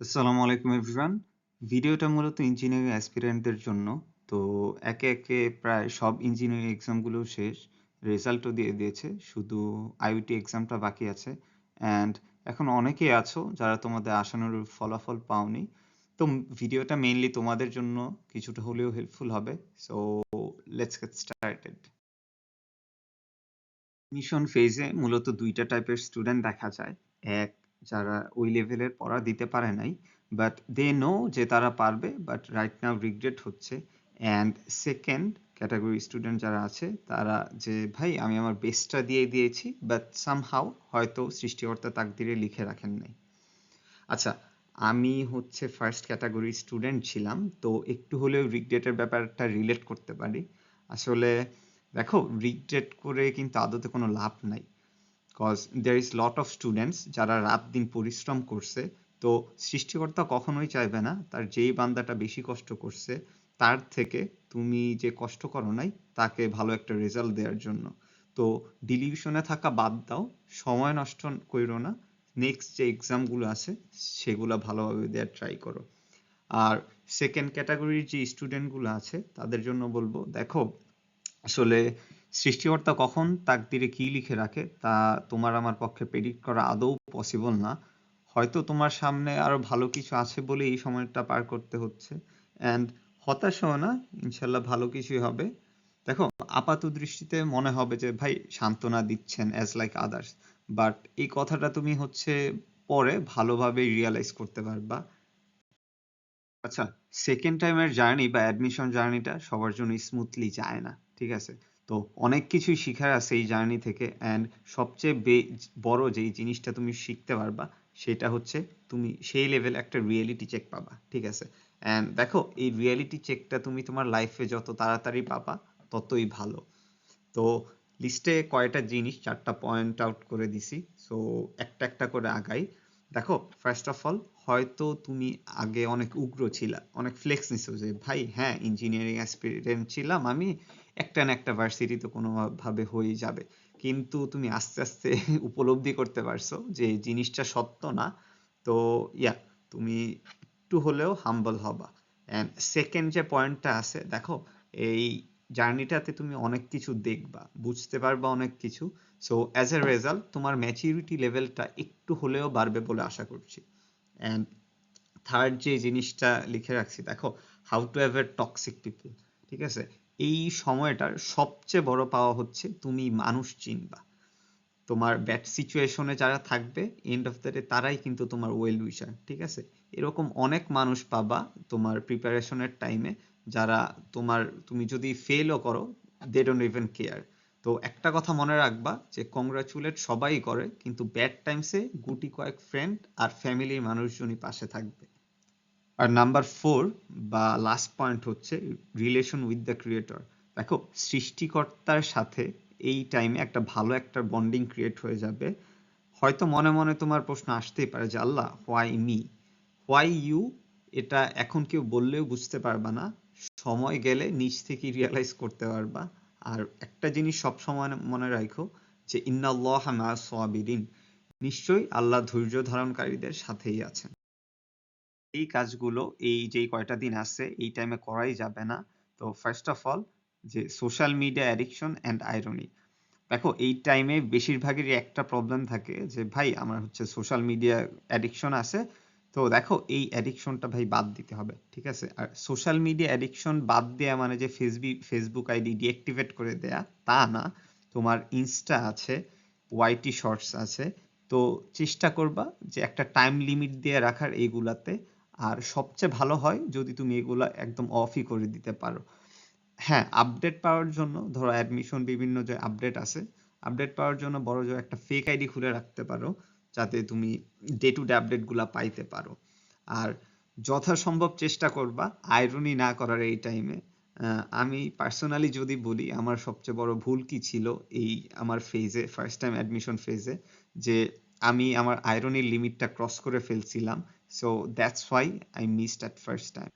আসসালামু আলাইকুম এভরিওয়ান। ভিডিওটা মূলত ইঞ্জিনিয়ারিং অ্যাসপিরেন্টদের জন্য। তো একে, একে প্রায় সব ইঞ্জিনিয়ারিং এক্সামগুলো শেষ। রেজাল্টও দিয়ে দিয়েছে। শুধু আইইউটি এক্সামটা বাকি আছে। অ্যান্ড এখন অনেকেই আছো যারা তোমাদের আশানুরূপ ফলাফল পাওনি। তো ভিডিওটা মেইনলি তোমাদের জন্য কিছুটা হলেও হেল্পফুল হবে। So let's get started. Mission ফেজে মূলত দুইটা টাইপের স্টুডেন্ট দেখা যায়। এক যারা ওই লেভেলের পড়া দিতে পারে নাই। বাট দে নো যে তারা পারবে বাট রাইট নাও রিগ্রেট হচ্ছে। অ্যান্ড সেকেন্ড ক্যাটেগরি স্টুডেন্ট যারা আছে, তারা যে, ভাই, আমি আমার বেস্টটা দিয়ে দিয়েছি বাট সামহাউ হয়তো সৃষ্টিকর্তা তাকদিরে লিখে রাখেন নাই। আচ্ছা আমি হচ্ছে ফার্স্ট ক্যাটেগরি স্টুডেন্ট ছিলাম। তো একটু হলেও রিগ্রেটের ব্যাপারটা রিলেট করতে পারি। আসলে দেখো রিগ্রেট করে কিন্তু আদতে কোনো লাভ নাই। Cause there is lot of students যারা রাত-দিন পরিশ্রম করছে। তো সৃষ্টিকর্তা কখনোই চাইবে না, তার যেই বান্দাটা বেশি কষ্ট করছে, তার থেকে তুমি যে কষ্ট করো নাই, তাকে ভালো একটা রেজাল্ট দেওয়ার জন্য। তো ডিলিউশনে থাকা বাদ দাও। সময় নষ্ট কইরো না। নেক্সট যে এক্সামগুলো আছে, সেগুলা ভালোভাবে দেওয়ার ট্রাই করো। আর সেকেন্ড ক্যাটাগরির যে স্টুডেন্টগুলো আছে, তাদের জন্য বলব, দেখো, আসলে সৃষ্টিকর্তা কখন তাকদিরে কি লিখে রাখে তা তোমার আমার পক্ষে প্রেডিক্ট করা আদৌ পসিবল না। হয়তো তোমার সামনে আরও ভালো কিছু আছে বলে এই সময়টা পার করতে হচ্ছে। অ্যান্ড হতাশ হও না, ইনশাল্লাহ ভালো কিছুই হবে। দেখো আপাত দৃষ্টিতে মনে হবে যে ভাই সান্ত্বনা দিচ্ছেন অ্যাজ লাইক আদার্স। বাট এই কথাটা তুমি হচ্ছে পরে ভালোভাবে রিয়ালাইজ করতে পারবা। আচ্ছা সেকেন্ড টাইমের জার্নি বা অ্যাডমিশন জার্নিটা সবার জন্য স্মুথলি যায় না। ঠিক আছে? তো অনেক কিছুই শিখার আছে এই জার্নি থেকে অ্যান্ড সবচেয়ে বড় যেই জিনিসটা তুমি শিখতে পারবা সেটা হচ্ছে তুমি সেই লেভেল একটা রিয়েলিটি চেক পাবা। ঠিক আছে? অ্যান্ড দেখো এই রিয়েলিটি চেকটা তুমি তোমার লাইফে যত তাড়াতাড়ি পাবা ততই ভালো। তো লিস্টে কয়টা জিনিস চারটা পয়েন্ট আউট করে দিছি। সো একটা, একটা করে আগাই। দেখো ফার্স্ট অফ অল হয়তো তুমি আগে অনেক উগ্র ছিলা। অনেক ফ্লেক্স নিছো যে ভাই হ্যাঁ ইঞ্জিনিয়ারিং অ্যাসপিরেন্ট ছিলাম আমি। একটা না একটা ভার্সিটি তো কোনোভাবে হয়েই যাবে। কিন্তু তুমি আস্তে, আস্তে উপলব্ধি করতে পারছ যে জিনিসটা সত্য না। তো ইয়া তুমি একটু হলেও হাম্বল হবা। অ্যান্ড সেকেন্ড যে পয়েন্টটা আছে দেখো এই জার্নিটাতে তুমি অনেক কিছু দেখবা, বুঝতে পারবা অনেক কিছু। সো অ্যাজ এ রেজাল্ট তোমার ম্যাচুরিটি লেভেলটা একটু হলেও বাড়বে বলে আশা করছি। অ্যান্ড থার্ড যে জিনিসটা লিখে রাখছি দেখো how to avoid toxic people. ঠিক আছে? এই সময়টার সবচেয়ে বড় পাওয়া হচ্ছে তুমি মানুষ চিনবা। তোমার ব্যাড সিচুয়েশনে যারা থাকবে এন্ড অফ দ্য ডে তারাই কিন্তু তোমার ওয়েল উইশার। ঠিক আছে? এরকম অনেক মানুষ পাবা তোমার প্রিপারেশনের টাইমে যারা তোমার তুমি যদি ফেইলও করো দে ডোন্ট ইভেন কেয়ার। তো একটা কথা মনে রাখবা যে কংগ্রাচুলেট সবাই করে কিন্তু ব্যাড টাইমসে গুটি কয়েক ফ্রেন্ড আর ফ্যামিলির মানুষজনই পাশে থাকবে। আর নাম্বার 4 বা লাস্ট পয়েন্ট হচ্ছে রিলেশন উইথ দ্য ক্রিয়েটর। দেখো সৃষ্টিকর্তার সাথে এই টাইমে একটা ভালো একটা বন্ডিং ক্রিয়েট হয়ে যাবে। হয়তো মনে, মনে তোমার প্রশ্ন আসতেই পারে যে Allah why me? Why you? এটা এখন কেউ বললেও বুঝতে পারবা না। সময় গেলে নিজ থেকেই রিয়ালাইজ করতে পারবা। আর একটা জিনিস সবসময় মনে রাইখো যে, ইন্নাল্লাহা মা'আস সাবিরিন। নিশ্চয়ই আল্লাহ ধৈর্য ধারণকারীদের সাথেই আছেন। এই কাজগুলো এই যে কয়টা দিন আছে, এই টাইমে করাই যাবে না। তো ফার্স্ট অফ অল যে social media addiction and irony. দেখো, এই টাইমে বেশিরভাগেরই একটা প্রবলেম থাকে যে, ভাই, আমার হচ্ছে সোশ্যাল মিডিয়া অ্যাডিকশন আছে। তো দেখো এই অ্যাডিকশনটা ভাই বাদ দিতে হবে। ঠিক আছে? আর সোশ্যাল মিডিয়া অ্যাডিকশন বাদ দেয়া মানে যে ফেসবি ফেসবুক আইডি ডিঅ্যাক্টিভেট করে দেয়া তা না। তোমার ইনস্টা আছে, ওয়াইটি শর্টস আছে। তো চেষ্টা করবা যে একটা টাইম লিমিট দিয়ে রাখার এইগুলাতে। আর সবচেয়ে ভালো হয় যদি তুমি এগুলা একদম অফই করে দিতে পারো। হ্যাঁ, আপডেট পাওয়ার জন্য ধরো অ্যাডমিশন বিভিন্ন যে আপডেট আছে, আপডেট পাওয়ার জন্য বড়জোর একটা ফেক আইডি খুলে রাখতে পারো। যাতে তুমি ডে টু ডে আপডেটগুলা পাইতে পারো। আর যথাসম্ভব চেষ্টা করবা আইরনি না করার এই টাইমে। আমি পার্সোনালি যদি বলি, আমার সবচেয়ে বড় ভুল কি ছিল এই আমার ফেজে ফার্স্ট টাইম অ্যাডমিশন ফেজে যে আমি আমার আইরনির লিমিটটা ক্রস করে ফেলছিলাম। So that's why I missed at first time.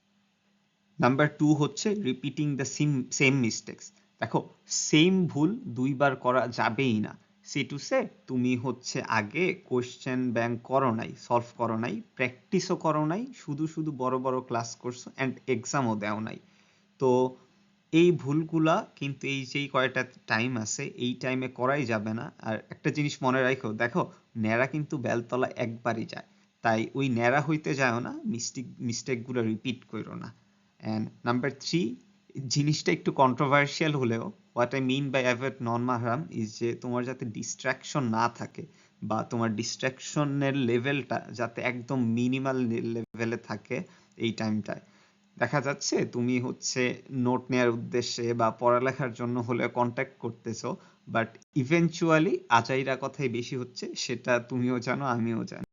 Number 2 হচ্ছে repeating the same same mistakes. দেখো সেম ভুল দুইবার করা যাবেই না। সি টু সে তুমি হচ্ছে আগে কোয়েশ্চেন ব্যাংক করো নাই সলভ করো নাই প্র্যাকটিসও করো নাই, শুধু শুধু বড় বড় ক্লাস করছ অ্যান্ড এক্সামও দেও নাই। তো এই ভুলগুলা কিন্তু এই যেই কয়টা টাইম আছে, এই টাইমে করাই যাবে না। আর একটা জিনিস মনে রাখো দেখো, ন্যাড়া কিন্তু বেলতলা একবারই যায়। তাই ওই ন্যাড়া হইতে যাও না মিস্টেক মিস্টেকগুলো রিপিট করো না। অ্যান্ড নাম্বার থ্রি জিনিসটা একটু কন্ট্রোভার্সিয়াল হলেও what I mean by avoid non মাহরাম is যে তোমার যাতে ডিস্ট্রাকশন না থাকে বা তোমার ডিস্ট্রাকশনের লেভেলটা যাতে একদম মিনিমাল লেভেলে থাকে এই টাইমটায় দেখা যাচ্ছে তুমি হচ্ছে নোট নেয়ার উদ্দেশ্যে বা পড়ালেখার জন্য হলে কন্ট্যাক্ট করতেছো বাট ইভেনচুয়ালি আজাইরা কথাই বেশি হচ্ছে, সেটা তুমিও জানো, আমিও জানি।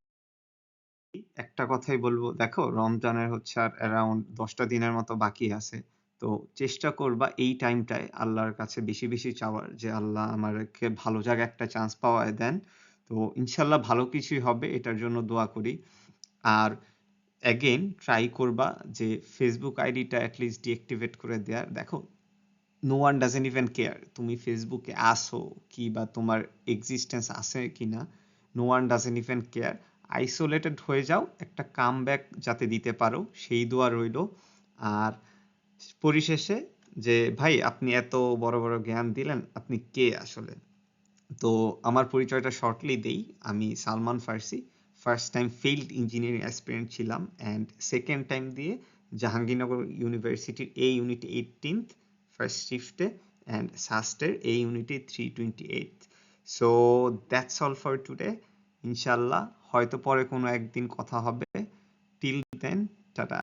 একটা কথাই বলব, দেখো, রমজানের হচ্ছে আর অ্যারাউন্ড দশটা দিনের মতো বাকি আছে। তো চেষ্টা করবা এই টাইমটায় আল্লাহর কাছে বেশি বেশি চাওয়ার যে আল্লাহ আমাকে ভালো জায়গায় একটা চান্স পাওয়ায় দেন। তো ইনশাল্লাহ ভালো কিছুই হবে, এটার জন্য দোয়া করি। আর অ্যাগেন ট্রাই করবা যে ফেসবুক আইডিটা অ্যাটলিস্ট ডিঅ্যাক্টিভেট করে দেওয়ার দেখো no one doesn't even care তুমি ফেসবুকে আসো কি বা তোমার এক্সিস্টেন্স আছে কি না no one doesn't even care isolated হয়ে যাও, একটা কাম ব্যাক যাতে দিতে পারো, সেই দোয়া রইল। আর পরিশেষে যে, ভাই, আপনি এত বড় বড় জ্ঞান দিলেন, আপনি কে আসলে? তো আমার পরিচয়টা শর্টলি দেই। আমি Salman Farsi. First time failed engineering aspirant ছিলাম অ্যান্ড সেকেন্ড টাইম দিয়ে জাহাঙ্গীরনগর ইউনিভার্সিটির এ ইউনিট এইটিনথ ফার্স্ট শিফটে অ্যান্ড সাস্টের এ ইউনিটে three twenty eight so that's all for today ইনশাল্লাহ হয়তো পরে কোনো একদিন কথা হবে। Till then tata